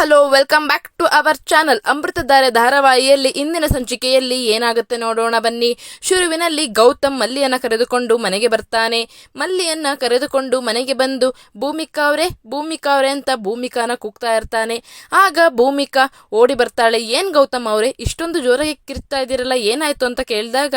Hello welcome back to our channel Amruthadhaare ಧಾರಾವಾಹಿಯಲ್ಲಿ ಇಂದಿನ ಸಂಚಿಕೆಯಲ್ಲಿ ಏನಾಗುತ್ತೆ ನೋಡೋಣ ಬನ್ನಿ. ಶುರುವಿನಲ್ಲಿ ಗೌತಮ್ ಮಲ್ಲಿಯನ್ನ ಕರೆದುಕೊಂಡು ಮನೆಗೆ ಬರ್ತಾನೆ. ಮಲ್ಲಿಯನ್ನ ಕರೆದುಕೊಂಡು ಮನೆಗೆ ಬಂದು ಭೂಮಿಕಾ ಅವರೇ ಭೂಮಿಕಾ ಅವರೇ ಅಂತ ಭೂಮಿಕಾನ ಕೂಗ್ತಾ ಇರ್ತಾನೆ. ಆಗ ಭೂಮಿಕಾ ಓಡಿ ಬರ್ತಾಳೆ, ಏನ್ ಗೌತಮ್ ಅವರೇ, ಇಷ್ಟೊಂದು ಜೋರಾಗಿ ಕಿರ್ತಾ ಇದ್ದೀರಲ್ಲ, ಏನಾಯ್ತು ಅಂತ ಕೇಳಿದಾಗ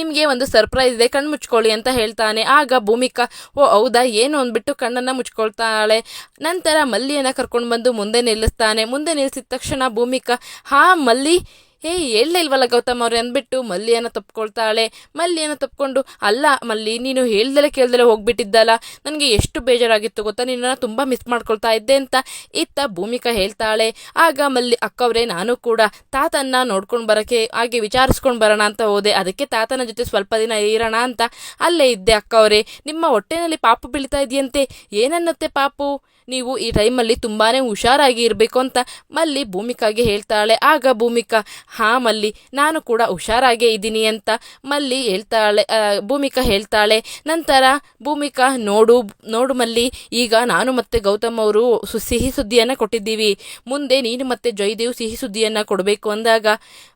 ನಿಮಗೆ ಒಂದು ಸರ್ಪ್ರೈಸ್ ಇದೆ ಕಣ್ಣು ಮುಚ್ಕೊಳ್ಳಿ ಅಂತ ಹೇಳ್ತಾನೆ. ಆಗ ಭೂಮಿಕಾ, ಓ, ಹೌದಾ, ಏನು ಅಂದ್ಬಿಟ್ಟು ಕಣ್ಣನ್ನ ಮುಚ್ಕೊಳ್ತಾಳೆ. ನಂತರ ಮಲ್ಲಿಯನ್ನ ಕರ್ಕೊಂಡು ಬಂದು ಮುಂದೆ ನಿಲ್ಲಿಸ್ತಾನೆ. ಮುಂದೆ ನಿಲ್ಲಿಸಿದ ತಕ್ಷಣ ಭೂಮಿಕಾ, ಹಾ, ಮಲ್ಲಿ. ಹೇ ಇಲ್ವಲ್ಲ ಗೌತಮ್ ಅವ್ರೆ? ಅಂದ್ಬಿಟ್ಟು ಮಲ್ಲಿಯನ್ನು ತಪ್ಕೊಳ್ತಾಳೆ. ಮಲ್ಲಿಯನ್ನು ತಪ್ಕೊಂಡು, ಅಲ್ಲ ಮಲ್ಲಿ, ನೀನು ಹೇಳ್ದಲೆ ಕೇಳ್ದಲೆ ಹೋಗ್ಬಿಟ್ಟಿದ್ದಲ್ಲ. ನನಗೆ ಎಷ್ಟು ಬೇಜಾರಾಗಿತ್ತು ಗೊತ್ತಾ? ನಿನ್ನನ್ನು ತುಂಬ ಮಿಸ್ ಮಾಡ್ಕೊಳ್ತಾ ಇದ್ದೆ ಅಂತ ಇತ್ತ ಭೂಮಿಕಾ ಹೇಳ್ತಾಳೆ. ಆಗ ಮಲ್ಲಿ, ಅಕ್ಕವ್ರೆ, ನಾನು ಕೂಡ ತಾತನ್ನ ನೋಡ್ಕೊಂಡು ಬರೋಕ್ಕೆ, ಹಾಗೆ ವಿಚಾರಿಸ್ಕೊಂಡು ಬರೋಣ ಅಂತ ಹೋದೆ. ಅದಕ್ಕೆ ತಾತನ ಜೊತೆ ಸ್ವಲ್ಪ ದಿನ ಇರೋಣ ಅಂತ ಅಲ್ಲೇ ಇದ್ದೆ ಅಕ್ಕವ್ರೆ. ನಿಮ್ಮ ಹೊಟ್ಟೆನಲ್ಲಿ ಪಾಪು ಬೀಳ್ತಾ ಇದೆಯಂತೆ. ಏನನ್ನತ್ತೆ ಪಾಪು? ನೀವು ಈ ಟೈಮಲ್ಲಿ ತುಂಬಾ ಹುಷಾರಾಗಿ ಇರಬೇಕು ಅಂತ ಮಲ್ಲಿ ಭೂಮಿಕಾಗೆ ಹೇಳ್ತಾಳೆ. ಆಗ ಭೂಮಿಕಾ, ಹಾ ಮಲ್ಲಿ, ನಾನು ಕೂಡ ಹುಷಾರಾಗೇ ಇದ್ದೀನಿ ಅಂತ ಮಲ್ಲಿ ಹೇಳ್ತಾಳೆ ಭೂಮಿಕಾ ಹೇಳ್ತಾಳೆ. ನಂತರ ಭೂಮಿಕಾ, ನೋಡು ನೋಡು ಮಲ್ಲಿ, ಈಗ ನಾನು ಮತ್ತೆ ಗೌತಮ್ ಅವರು ಸಿಹಿ ಸುದ್ದಿಯನ್ನು ಕೊಟ್ಟಿದ್ದೀವಿ. ಮುಂದೆ ನೀನು ಮತ್ತೆ ಜಯದೇವ್ ಸಿಹಿ ಸುದ್ದಿಯನ್ನು ಕೊಡಬೇಕು ಅಂದಾಗ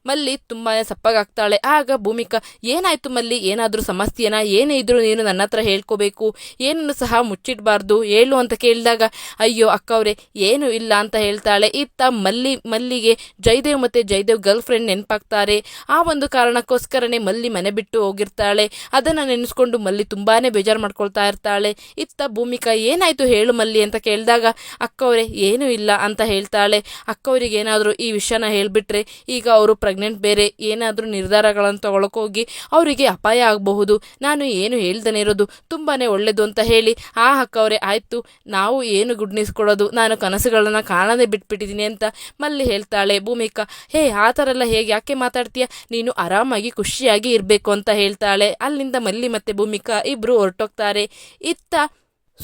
ಮಲ್ಲಿ ತುಂಬಾ ಸಪ್ಪಗಾಗ್ತಾಳೆ. ಆಗ ಭೂಮಿಕಾ, ಏನಾಯ್ತು ಮಲ್ಲಿ? ಏನಾದರೂ ಸಮಸ್ಯೆನ? ಏನೇ ಇದ್ರೂ ನೀನು ನನ್ನ ಹತ್ರ ಹೇಳ್ಕೋಬೇಕು. ಏನನ್ನು ಸಹ ಮುಚ್ಚಿಡಬಾರ್ದು. ಹೇಳು ಅಂತ ಕೇಳಿದಾಗ ಅಯ್ಯೋ, ಅಕ್ಕವ್ರೆ, ಏನು ಇಲ್ಲ ಅಂತ ಹೇಳ್ತಾಳೆ. ಇತ್ತ ಮಲ್ಲಿ, ಮಲ್ಲಿಗೆ ಜಯದೇವ್ ಮತ್ತೆ ಜಯದೇವ್ ಗರ್ಲ್ ಫ್ರೆಂಡ್ ನೆನಪಾಗ್ತಾರೆ. ಆ ಒಂದು ಕಾರಣಕ್ಕೋಸ್ಕರನೇ ಮಲ್ಲಿ ಮನೆ ಬಿಟ್ಟು ಹೋಗಿರ್ತಾಳೆ. ಅದನ್ನ ನೆನೆಸ್ಕೊಂಡು ಮಲ್ಲಿ ತುಂಬಾನೇ ಬೇಜಾರು ಮಾಡ್ಕೊಳ್ತಾ ಇರ್ತಾಳೆ. ಇತ್ತ ಭೂಮಿಕಾ, ಏನಾಯ್ತು ಹೇಳು ಮಲ್ಲಿ ಅಂತ ಕೇಳಿದಾಗ, ಅಕ್ಕವ್ರೆ, ಏನೂ ಇಲ್ಲ ಅಂತ ಹೇಳ್ತಾಳೆ. ಅಕ್ಕವರಿಗೆ ಏನಾದರೂ ಈ ವಿಷಯನ ಹೇಳಿಬಿಟ್ರೆ ಈಗ ಅವರು ಪ್ರೆಗ್ನೆಂಟ್ ಬೇರೆ, ಏನಾದರೂ ನಿರ್ಧಾರಗಳನ್ನು ತಗೊಳಕೋಗಿ ಅವರಿಗೆ ಅಪಾಯ ಆಗಬಹುದು. ನಾನು ಏನು ಹೇಳ್ದನೇ ಇರೋದು ತುಂಬಾನೇ ಒಳ್ಳೆಯದು ಅಂತ ಹೇಳಿ, ಆ ಅಕ್ಕವರೇ, ಆಯ್ತು, ನಾವು ಏನು ಗುಡ್ ನ್ಯೂಸ್ ಕೊಡೋದು. ನಾನು ಕನಸುಗಳನ್ನ ಕಾಣದೆ ಬಿಟ್ಬಿಟ್ಟಿದ್ದೀನಿ ಅಂತ ಮಲ್ಲಿ ಹೇಳ್ತಾಳೆ. ಭೂಮಿಕಾ, ಹೇ, ಆ ಥರ ಎಲ್ಲ ಹೇಗೆ? ಯಾಕೆ ಮಾತಾಡ್ತೀಯ? ನೀನು ಆರಾಮಾಗಿ ಖುಷಿಯಾಗಿ ಇರಬೇಕು ಅಂತ ಹೇಳ್ತಾಳೆ. ಅಲ್ಲಿಂದ ಮಲ್ಲಿ ಮತ್ತೆ ಭೂಮಿಕಾ ಇಬ್ಬರು ಹೊರಟೋಗ್ತಾರೆ. ಇತ್ತ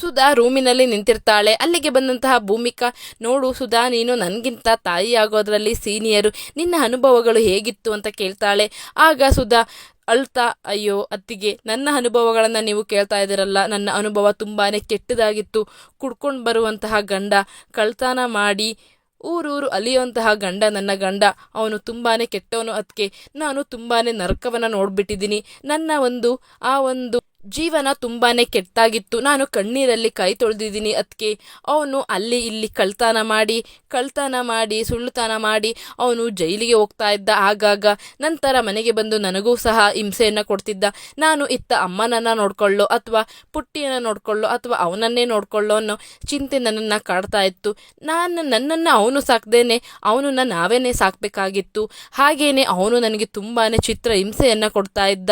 ಸುಧಾ ರೂಮಿನಲ್ಲಿ ನಿಂತಿರ್ತಾಳೆ. ಅಲ್ಲಿಗೆ ಬಂದಂತಹ ಭೂಮಿಕಾ, ನೋಡು ಸುಧಾ, ನೀನು ನನಗಿಂತ ತಾಯಿ ಆಗೋದ್ರಲ್ಲಿ ಸೀನಿಯರು, ನಿನ್ನ ಅನುಭವಗಳು ಹೇಗಿತ್ತು ಅಂತ ಕೇಳ್ತಾಳೆ. ಆಗ ಸುಧಾ, ಅಳ್ತಾ, ಅಯ್ಯೋ, ಅತ್ತಿಗೆ, ನನ್ನ ಅನುಭವಗಳನ್ನು ನೀವು ಕೇಳ್ತಾ ಇದ್ದೀರಲ್ಲ, ನನ್ನ ಅನುಭವ ತುಂಬಾ ಕೆಟ್ಟದಾಗಿತ್ತು. ಕುಡ್ಕೊಂಡು ಬರುವಂತಹ ಗಂಡ, ಕಳ್ತನ ಮಾಡಿ ಊರೂರು ಅಲಿಯುವಂತಹ ಗಂಡ, ನನ್ನ ಗಂಡ. ಅವನು ತುಂಬಾ ಕೆಟ್ಟವನು ಅದಕ್ಕೆ ನಾನು ತುಂಬಾ ನರಕವನ್ನು ನೋಡಿಬಿಟ್ಟಿದ್ದೀನಿ. ನನ್ನ ಒಂದು, ಆ ಒಂದು ಜೀವನ ತುಂಬಾನೇ ಕೆಟ್ಟಾಗಿತ್ತು ನಾನು ಕಣ್ಣೀರಲ್ಲಿ ಕೈ ತೊಳೆದಿದ್ದೀನಿ ಅದಕ್ಕೆ ಅವನು ಅಲ್ಲಿ ಇಲ್ಲಿ ಕಳ್ತನ ಮಾಡಿ ಕಳ್ತನ ಮಾಡಿ, ಸುಳ್ಳುತನ ಮಾಡಿ ಅವನು ಜೈಲಿಗೆ ಹೋಗ್ತಾ ಇದ್ದ. ಆಗಾಗ ನಂತರ ಮನೆಗೆ ಬಂದು ನನಗೂ ಸಹ ಹಿಂಸೆಯನ್ನು ಕೊಡ್ತಿದ್ದ. ನಾನು ಇತ್ತ ಅಮ್ಮನನ್ನು ನೋಡ್ಕೊಳ್ಳೋ ಅಥವಾ ಪುಟ್ಟಿಯನ್ನು ನೋಡ್ಕೊಳ್ಳೋ ಅಥವಾ ಅವನನ್ನೇ ನೋಡ್ಕೊಳ್ಳೋ ಅನ್ನೋ ಚಿಂತೆ ನನ್ನನ್ನು ಕಾಡ್ತಾ ಇತ್ತು. ನಾನು ನನ್ನನ್ನು ಅವನು ಸಾಕ್ದೇನೆ, ಅವನನ್ನು ನಾವೇನೇ ಸಾಕಬೇಕಾಗಿತ್ತು. ಹಾಗೇನೆ ಅವನು ನನಗೆ ತುಂಬಾ ಚಿತ್ರ ಹಿಂಸೆಯನ್ನು ಕೊಡ್ತಾ ಇದ್ದ.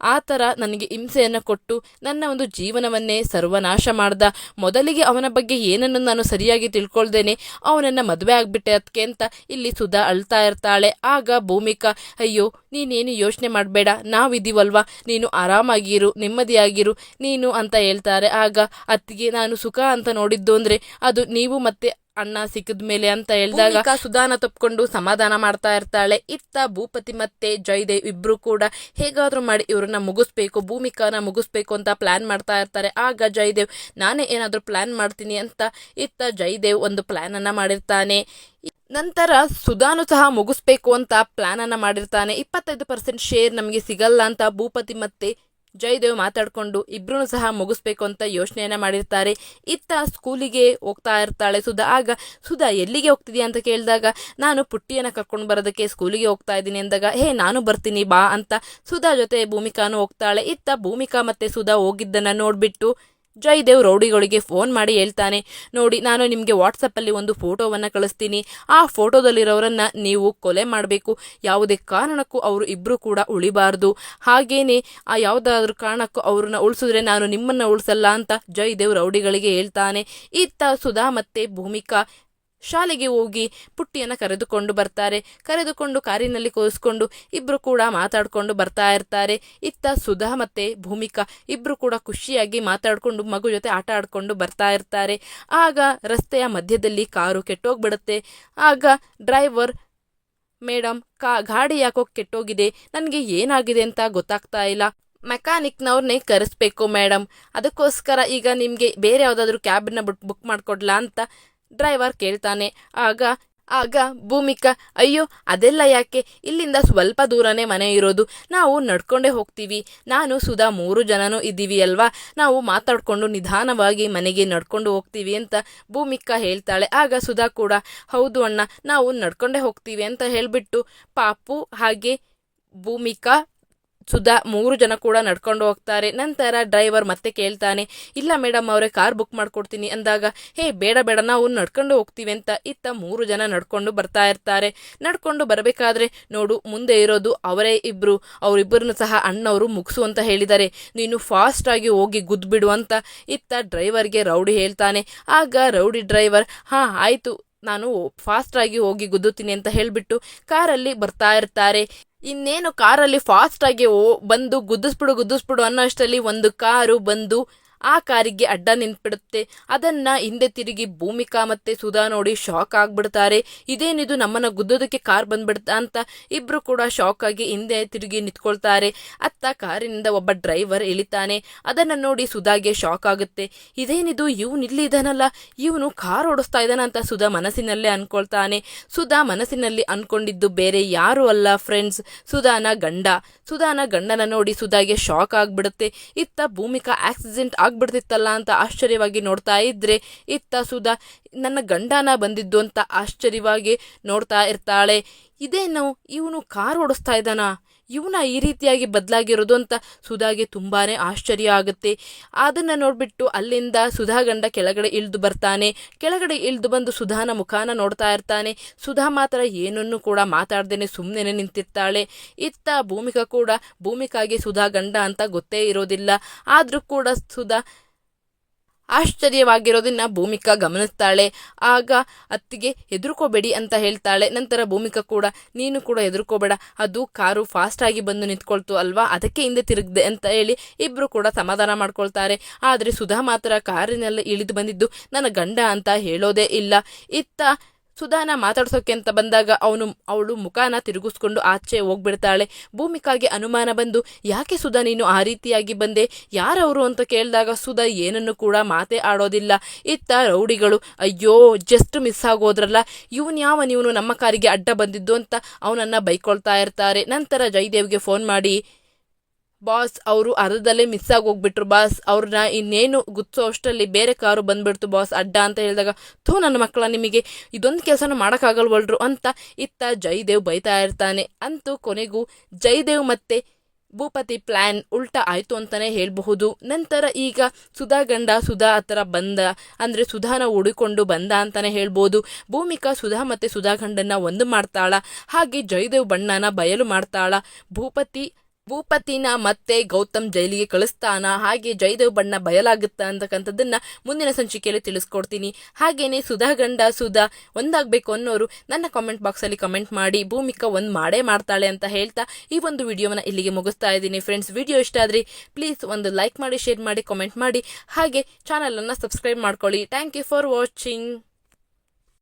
ಆ ಥರ ನನಗೆ ಹಿಂಸೆಯನ್ನು ಕೊಟ್ಟು ನನ್ನ ಒಂದು ಜೀವನವನ್ನೇ ಸರ್ವನಾಶ ಮಾಡ್ದ. ಮೊದಲಿಗೆ ಅವನ ಬಗ್ಗೆ ಏನನ್ನು ನಾನು ಸರಿಯಾಗಿ ತಿಳ್ಕೊಳ್ದೇನೆ? ಅವನನ್ನ ಮದುವೆ ಆಗಿಬಿಟ್ಟೆ ಅದಕ್ಕೆ ಅಂತ ಇಲ್ಲಿ ಸುಧಾ ಅಳ್ತಾ ಇರ್ತಾಳೆ. ಆಗ ಭೂಮಿಕಾ, ಅಯ್ಯೋ, ನೀನೇನು ಯೋಚನೆ ಮಾಡಬೇಡ. ನಾವಿದ್ದೀವಲ್ವಾ? ನೀನು ಆರಾಮಾಗಿರು, ನೆಮ್ಮದಿಯಾಗಿರು, ನೀನು ಅಂತ ಹೇಳ್ತಾರೆ. ಆಗ ಅತ್ತಿಗೆ, ನಾನು ಸುಖ ಅಂತ ನೋಡಿದ್ದು ಅಂದರೆ ಅದು ನೀವು ಮತ್ತೆ ಅಣ್ಣ ಸಿಕ್ಕಿದ ಮೇಲೆ ಅಂತ ಹೇಳಿದಾಗ ಸುಧಾನ ತಪ್ಕೊಂಡು ಸಮಾಧಾನ ಮಾಡ್ತಾ ಇರ್ತಾಳೆ. ಇತ್ತ ಭೂಪತಿ ಮತ್ತೆ ಜಯದೇವ್ ಇಬ್ರು ಕೂಡ ಹೇಗಾದ್ರೂ ಮಾಡಿ ಇವ್ರನ್ನ ಮುಗಿಸ್ಬೇಕು, ಭೂಮಿಕಾನ ಮುಗಿಸ್ಬೇಕು ಅಂತ ಪ್ಲಾನ್ ಮಾಡ್ತಾ ಇರ್ತಾರೆ. ಆಗ ಜಯದೇವ್, ನಾನೇ ಏನಾದ್ರೂ ಪ್ಲಾನ್ ಮಾಡ್ತೀನಿ ಅಂತ ಇತ್ತ ಜಯದೇವ್ ಒಂದು ಪ್ಲಾನ್ ಅನ್ನ ಮಾಡಿರ್ತಾನೆ. ನಂತರ ಸುಧಾನು ಸಹ ಮುಗಿಸ್ಬೇಕು ಅಂತ ಪ್ಲಾನ್ ಅನ್ನ ಮಾಡಿರ್ತಾನೆ. ಇಪ್ಪತ್ತೈದು ಪರ್ಸೆಂಟ್ ಶೇರ್ ನಮಗೆ ಸಿಗಲ್ಲ ಅಂತ ಭೂಪತಿ ಮತ್ತೆ ಜಯದೇವ್ ಮಾತಾಡಿಕೊಂಡು ಇಬ್ರು ಸಹ ಮುಗಿಸ್ಬೇಕು ಅಂತ ಯೋಚನೆಯನ್ನ ಮಾಡಿರ್ತಾರೆ. ಇತ್ತ ಸ್ಕೂಲಿಗೆ ಹೋಗ್ತಾ ಇರ್ತಾಳೆ ಸುಧಾ. ಆಗ, ಸುಧಾ, ಎಲ್ಲಿಗೆ ಹೋಗ್ತಿದ್ಯಾ ಅಂತ ಕೇಳಿದಾಗ, ನಾನು ಪುಟ್ಟಿಯನ್ನು ಕರ್ಕೊಂಡು ಬರೋದಕ್ಕೆ ಸ್ಕೂಲಿಗೆ ಹೋಗ್ತಾ ಇದ್ದೀನಿ ಅಂದಾಗ, ಹೇ, ನಾನು ಬರ್ತೀನಿ, ಬಾ ಅಂತ ಸುಧಾ ಜೊತೆ ಭೂಮಿಕಾನು ಹೋಗ್ತಾಳೆ. ಇತ್ತ ಭೂಮಿಕಾ ಮತ್ತೆ ಸುಧಾ ಹೋಗಿದ್ದನ್ನ ನೋಡ್ಬಿಟ್ಟು ಜಯದೇವ್ ರೌಡಿಗಳಿಗೆ ಫೋನ್ ಮಾಡಿ ಹೇಳ್ತಾನೆ, ನೋಡಿ, ನಾನು ನಿಮಗೆ ವಾಟ್ಸಪ್ಪಲ್ಲಿ ಒಂದು ಫೋಟೋವನ್ನು ಕಳಿಸ್ತೀನಿ. ಆ ಫೋಟೋದಲ್ಲಿರೋರನ್ನ ನೀವು ಕೊಲೆ ಮಾಡಬೇಕು. ಯಾವುದೇ ಕಾರಣಕ್ಕೂ ಅವರು ಇಬ್ಬರು ಕೂಡ ಉಳಿಬಾರ್ದು. ಹಾಗೇನೆ, ಆ ಯಾವುದಾದ್ರೂ ಕಾರಣಕ್ಕೂ ಅವ್ರನ್ನ ಉಳಿಸಿದ್ರೆ ನಾನು ನಿಮ್ಮನ್ನ ಉಳಿಸಲ್ಲ, ಅಂತ ಜಯದೇವ್ ರೌಡಿಗಳಿಗೆ ಹೇಳ್ತಾನೆ. ಇತ್ತ ಸುಧಾ ಮತ್ತೆ ಭೂಮಿಕಾ ಶಾಲೆಗೆ ಹೋಗಿ ಪುಟ್ಟಿಯನ್ನು ಕರೆದುಕೊಂಡು ಬರ್ತಾರೆ. ಕರೆದುಕೊಂಡು ಕಾರಿನಲ್ಲಿ ಕೂರಿಸ್ಕೊಂಡು ಇಬ್ಬರು ಕೂಡ ಮಾತಾಡಿಕೊಂಡು ಬರ್ತಾ ಇರ್ತಾರೆ. ಇತ್ತ ಸುಧಾ ಮತ್ತೆ ಭೂಮಿಕಾ ಇಬ್ಬರು ಕೂಡ ಖುಷಿಯಾಗಿ ಮಾತಾಡಿಕೊಂಡು ಮಗು ಜೊತೆ ಆಟ ಆಡಿಕೊಂಡು ಬರ್ತಾ ಇರ್ತಾರೆ. ಆಗ ರಸ್ತೆಯ ಮಧ್ಯದಲ್ಲಿ ಕಾರು ಕೆಟ್ಟೋಗ್ಬಿಡುತ್ತೆ. ಆಗ ಡ್ರೈವರ್ ಮೇಡಮ್ ಕಾ, ಗಾಡಿ ಯಾಕೋ ಕೆಟ್ಟೋಗಿದೆ? ನನಗೆ ಏನಾಗಿದೆ ಅಂತ ಗೊತ್ತಾಗ್ತಾ ಇಲ್ಲ. ಮೆಕ್ಯಾನಿಕ್ನವ್ರನ್ನೇ ಕರೆಸ್ಬೇಕು ಮೇಡಮ್ ಅದಕ್ಕೋಸ್ಕರ ಈಗ ನಿಮಗೆ ಬೇರೆ ಯಾವುದಾದ್ರೂ ಕ್ಯಾಬನ್ನ ಬುಕ್ ಬುಕ್ ಮಾಡಿಕೊಡ್ಲಾ ಅಂತ ಡ್ರೈವರ್ ಕೇಳ್ತಾನೆ. ಆಗ ಆಗ ಭೂಮಿಕಾ, ಅಯ್ಯೋ, ಅದೆಲ್ಲ ಯಾಕೆ? ಇಲ್ಲಿಂದ ಸ್ವಲ್ಪ ದೂರನೇ ಮನೆ ಇರೋದು. ನಾವು ನಡ್ಕೊಂಡೇ ಹೋಗ್ತೀವಿ. ನಾನು, ಸುಧಾ ಮೂರು ಜನನೂ ಇದ್ದೀವಿ ಅಲ್ವಾ? ನಾವು ಮಾತಾಡ್ಕೊಂಡು ನಿಧಾನವಾಗಿ ಮನೆಗೆ ನಡ್ಕೊಂಡು ಹೋಗ್ತೀವಿ ಅಂತ ಭೂಮಿಕಾ ಹೇಳ್ತಾಳೆ. ಆಗ ಸುಧಾ ಕೂಡ, ಹೌದು ಅಣ್ಣ, ನಾವು ನಡ್ಕೊಂಡೇ ಹೋಗ್ತೀವಿ ಅಂತ ಹೇಳಿಬಿಟ್ಟು ಪಾಪು ಹಾಗೆ ಭೂಮಿಕಾ ಸುಧಾ ಮೂರು ಜನ ಕೂಡ ನಡ್ಕೊಂಡು ಹೋಗ್ತಾರೆ. ನಂತರ ಡ್ರೈವರ್ ಮತ್ತೆ ಕೇಳ್ತಾನೆ, ಇಲ್ಲ ಮೇಡಮ್ ಅವರೇ, ಕಾರ್ ಬುಕ್ ಮಾಡ್ಕೊಡ್ತೀನಿ ಅಂದಾಗ, ಹೇ, ಬೇಡ ಬೇಡ, ನಾವು ನಡ್ಕೊಂಡು ಹೋಗ್ತೀವಿ ಅಂತ ಇತ್ತ ಮೂರು ಜನ ನಡ್ಕೊಂಡು ಬರ್ತಾ ಇರ್ತಾರೆ. ನಡ್ಕೊಂಡು ಬರಬೇಕಾದ್ರೆ ನೋಡು, ಮುಂದೆ ಇರೋದು ಅವರೇ ಇಬ್ರು, ಅವರಿಬ್ಬರನ್ನು ಸಹ ಅಣ್ಣವರು ಮುಗಿಸು ಅಂತ ಹೇಳಿದ್ದಾರೆ. ನೀನು ಫಾಸ್ಟ್ ಆಗಿ ಹೋಗಿ ಗುದ್ಬಿಡು ಅಂತ ಇತ್ತ ಡ್ರೈವರ್ಗೆ ರೌಡಿ ಹೇಳ್ತಾನೆ. ಆಗ ರೌಡಿ ಡ್ರೈವರ್, ಹಾ, ಆಯ್ತು, ನಾನು ಫಾಸ್ಟ್ ಆಗಿ ಹೋಗಿ ಗುದ್ದುತ್ತೀನಿ ಅಂತ ಹೇಳಿಬಿಟ್ಟು ಕಾರಲ್ಲಿ ಬರ್ತಾ ಇರ್ತಾರೆ. ಇನ್ನೇನು ಕಾರಲ್ಲಿ ಫಾಸ್ಟ್ ಆಗಿ ಬಂದು ಗುದ್ದಿಸ್ಬಿಡು ಗುದ್ದಿಸ್ಬಿಡು ಅನ್ನೋಷ್ಟರಲ್ಲಿ ಒಂದು ಕಾರು ಬಂದು ಆ ಕಾರಿಗೆ ಅಡ್ಡ ನಿಂತ್ಬಿಡುತ್ತೆ. ಅದನ್ನ ಹಿಂದೆ ತಿರುಗಿ ಭೂಮಿಕಾ ಮತ್ತೆ ಸುಧಾ ನೋಡಿ ಶಾಕ್ ಆಗ್ಬಿಡ್ತಾರೆ. ಇದೇನಿದು ನಮ್ಮನ್ನ ಗುದ್ದೋದಕ್ಕೆ ಕಾರ್ ಬಂದ್ಬಿಡ್ತಾ ಅಂತ ಇಬ್ರು ಕೂಡ ಶಾಕ್ ಆಗಿ ಹಿಂದೆ ತಿರುಗಿ ನಿಂತ್ಕೊಳ್ತಾರೆ. ಅತ್ತ ಕಾರಿನಿಂದ ಒಬ್ಬ ಡ್ರೈವರ್ ಇಳಿತಾನೆ. ಅದನ್ನ ನೋಡಿ ಸುಧಾಗೆ ಶಾಕ್ ಆಗುತ್ತೆ. ಇದೇನಿದು ಇವನು ಇಲ್ಲಿ ಇದನಲ್ಲ, ಇವನು ಕಾರ್ ಓಡಿಸ್ತಾ ಇದ್ದಾನ ಅಂತ ಸುಧಾ ಮನಸ್ಸಿನಲ್ಲೇ ಅನ್ಕೊಳ್ತಾನೆ. ಸುಧಾ ಮನಸ್ಸಿನಲ್ಲಿ ಅನ್ಕೊಂಡಿದ್ದು ಬೇರೆ ಯಾರು ಅಲ್ಲ ಫ್ರೆಂಡ್ಸ್, ಸುಧಾನ ಗಂಡ. ಸುಧಾನ ಗಂಡನ ನೋಡಿ ಸುಧಾಗೆ ಶಾಕ್ ಆಗ್ಬಿಡುತ್ತೆ. ಇತ್ತ ಭೂಮಿಕಾ ಆಕ್ಸಿಡೆಂಟ್ ಆಗ್ಬಿಡ್ತಿತ್ತಲ್ಲ ಅಂತ ಆಶ್ಚರ್ಯವಾಗಿ ನೋಡ್ತಾ ಇದ್ರೆ, ಇತ್ತ ಸುಧಾ, ನನ್ನ ಗಂಡನ ಬಂದಿದ್ದು ಅಂತ ಆಶ್ಚರ್ಯವಾಗಿ ನೋಡ್ತಾ ಇರ್ತಾಳೆ. ಇದೇನು, ಇವನು ಕಾರ್ ಓಡಿಸ್ತಾ ಇದ್ದಾನಾ? ಇವನ ಈ ರೀತಿಯಾಗಿ ಬದಲಾಗಿರೋದು ಅಂತ ಸುಧಾಗೆ ತುಂಬಾನೇ ಆಶ್ಚರ್ಯ ಆಗುತ್ತೆ. ಅದನ್ನ ನೋಡ್ಬಿಟ್ಟು ಅಲ್ಲಿಂದ ಸುಧಾ ಗಂಡ ಕೆಳಗಡೆ ಇಳಿದು ಬರ್ತಾನೆ. ಕೆಳಗಡೆ ಇಳಿದು ಬಂದು ಸುಧಾನ ಮುಖಾನ ನೋಡ್ತಾ ಇರ್ತಾನೆ. ಸುಧಾ ಮಾತ್ರ ಏನನ್ನು ಕೂಡ ಮಾತಾಡ್ದೇನೆ ಸುಮ್ಮನೆ ನಿಂತಿರ್ತಾಳೆ. ಇತ್ತ ಭೂಮಿಕಾ ಕೂಡ ಭೂಮಿಕಾಗೆ ಸುಧಾ ಗಂಡ ಅಂತ ಗೊತ್ತೇ ಇರೋದಿಲ್ಲ. ಆದರೂ ಕೂಡ ಸುಧಾ ಆಶ್ಚರ್ಯವಾಗಿರೋದನ್ನ ಭೂಮಿಕಾ ಗಮನಿಸ್ತಾಳೆ. ಆಗ ಅತ್ತಿಗೆ ಹೆದರ್ಕೋಬೇಡಿ ಅಂತ ಹೇಳ್ತಾಳೆ. ನಂತರ ಭೂಮಿಕಾ ಕೂಡ, ನೀನು ಕೂಡ ಹೆದರ್ಕೋಬೇಡ ಅದು ಕಾರು ಫಾಸ್ಟ್ ಆಗಿ ಬಂದು ನಿಂತ್ಕೊಳ್ತು ಅಲ್ವಾ? ಅದಕ್ಕೆ ಹಿಂದೆ ತಿರುಗಿದೆ ಅಂತ ಹೇಳಿ ಇಬ್ರು ಕೂಡ ಸಮಾಧಾನ ಮಾಡ್ಕೊಳ್ತಾರೆ. ಆದರೆ ಸುಧಾ ಮಾತ್ರ ಕಾರಿನಲ್ಲಿ ಇಳಿದು ಬಂದಿದ್ದು, ನನ್ನ ಗಂಡ ಅಂತ ಹೇಳೋದೇ ಇಲ್ಲ. ಇತ್ತ ಸುಧಾನ ಮಾತಾಡ್ಸೋಕೆ ಅಂತ ಬಂದಾಗ ಅವನು, ಅವಳು ಮುಖಾನ ತಿರುಗಿಸ್ಕೊಂಡು ಆಚೆ ಹೋಗ್ಬಿಡ್ತಾಳೆ. ಭೂಮಿಕಾಗೆ ಅನುಮಾನ ಬಂದು, ಯಾಕೆ ಸುಧಾ ನೀನು ಆ ರೀತಿಯಾಗಿ ಬಂದೆ? ಯಾರವರು ಅಂತ ಕೇಳಿದಾಗ ಸುಧಾ ಏನನ್ನು ಕೂಡ ಮಾತೇ ಆಡೋದಿಲ್ಲ. ಇತ್ತ ರೌಡಿಗಳು, ಅಯ್ಯೋ ಜಸ್ಟ್ ಮಿಸ್ ಆಗೋದ್ರಲ್ಲ. ಇವನ್ ಯಾವ ನೀವು ನಮ್ಮ ಕಾರಿಗೆ ಅಡ್ಡ ಬಂದಿದ್ದು? ಅಂತ ಅವನನ್ನ ಬೈಕೊಳ್ತಾ ಇರ್ತಾರೆ. ನಂತರ ಜಯದೇವ್ಗೆ ಫೋನ್ ಮಾಡಿ ಬಾಸ್ ಅವರು ಅರ್ಧದಲ್ಲೇ ಮಿಸ್ ಆಗಿ ಹೋಗ್ಬಿಟ್ರು ಬಾಸ್ ಅವ್ರನ್ನ ಇನ್ನೇನು ಗುಚ್ಚೋ ಅಷ್ಟರಲ್ಲಿ ಬೇರೆ ಕಾರು ಬಂದ್ಬಿಡ್ತು ಬಾಸ್ ಅಡ್ಡ ಅಂತ ಹೇಳಿದಾಗ, ಥೂ ನನ್ನ ಮಕ್ಕಳ ನಿಮಗೆ, ಇದೊಂದು ಕೆಲಸನ ಮಾಡೋಕ್ಕಾಗಲ್ವಲ್ರು ಅಂತ ಇತ್ತ ಜೈದೇವ್ ಬೈತಾ ಇರ್ತಾನೆ. ಅಂತೂ ಕೊನೆಗೂ ಜೈದೇವ್ ಮತ್ತೆ ಭೂಪತಿ ಪ್ಲ್ಯಾನ್ ಉಲ್ಟಾ ಆಯಿತು ಅಂತಲೇ ಹೇಳಬಹುದು. ನಂತರ ಈಗ ಸುಧಾ ಗಂಡ ಸುಧಾ ಹತ್ರ ಬಂದ, ಅಂದರೆ ಸುಧಾನ ಹುಡುಕೊಂಡು ಬಂದ ಅಂತಲೇ ಹೇಳ್ಬೋದು. ಭೂಮಿಕಾ ಸುಧಾ ಮತ್ತು ಸುಧಾ ಗಂಡನ್ನ ಒಂದು ಮಾಡ್ತಾಳ, ಹಾಗೆ ಜಯದೇವ್ ಬಣ್ಣನ ಬಯಲು ಮಾಡ್ತಾಳ. ಭೂಪತಿ ಭೂಪತಿನ ಮತ್ತೆ ಗೌತಮ್ ಜೈಲಿಗೆ ಕಳಿಸ್ತಾನ? ಹಾಗೆ ಜೈದೇವ್ ಬಣ್ಣ ಬಯಲಾಗುತ್ತ ಅಂತಕ್ಕಂಥದ್ದನ್ನ ಮುಂದಿನ ಸಂಚಿಕೆಯಲ್ಲಿ ತಿಳಿಸ್ಕೊಡ್ತೀನಿ. ಹಾಗೇನೆ ಸುಧಾ ಗಂಡ ಸುಧಾ ಒಂದಾಗಬೇಕು ಅನ್ನೋರು ನನ್ನ ಕಾಮೆಂಟ್ ಬಾಕ್ಸಲ್ಲಿ ಕಮೆಂಟ್ ಮಾಡಿ, ಭೂಮಿಕಾ ಒಂದು ಮಾಡೇ ಮಾಡ್ತಾಳೆ ಅಂತ ಹೇಳ್ತಾ ಈ ಒಂದು ವಿಡಿಯೋವನ್ನ ಇಲ್ಲಿಗೆ ಮುಗಿಸ್ತಾ ಇದ್ದೀನಿ. ಫ್ರೆಂಡ್ಸ್ ವಿಡಿಯೋ ಇಷ್ಟ ಆದ್ರೆ ಪ್ಲೀಸ್ ಒಂದು ಲೈಕ್ ಮಾಡಿ ಶೇರ್ ಮಾಡಿ ಕಾಮೆಂಟ್ ಮಾಡಿ. ಹಾಗೆ ಚಾನಲನ್ನು ಸಬ್ಸ್ಕ್ರೈಬ್ ಮಾಡ್ಕೊಳ್ಳಿ. Thank you for watching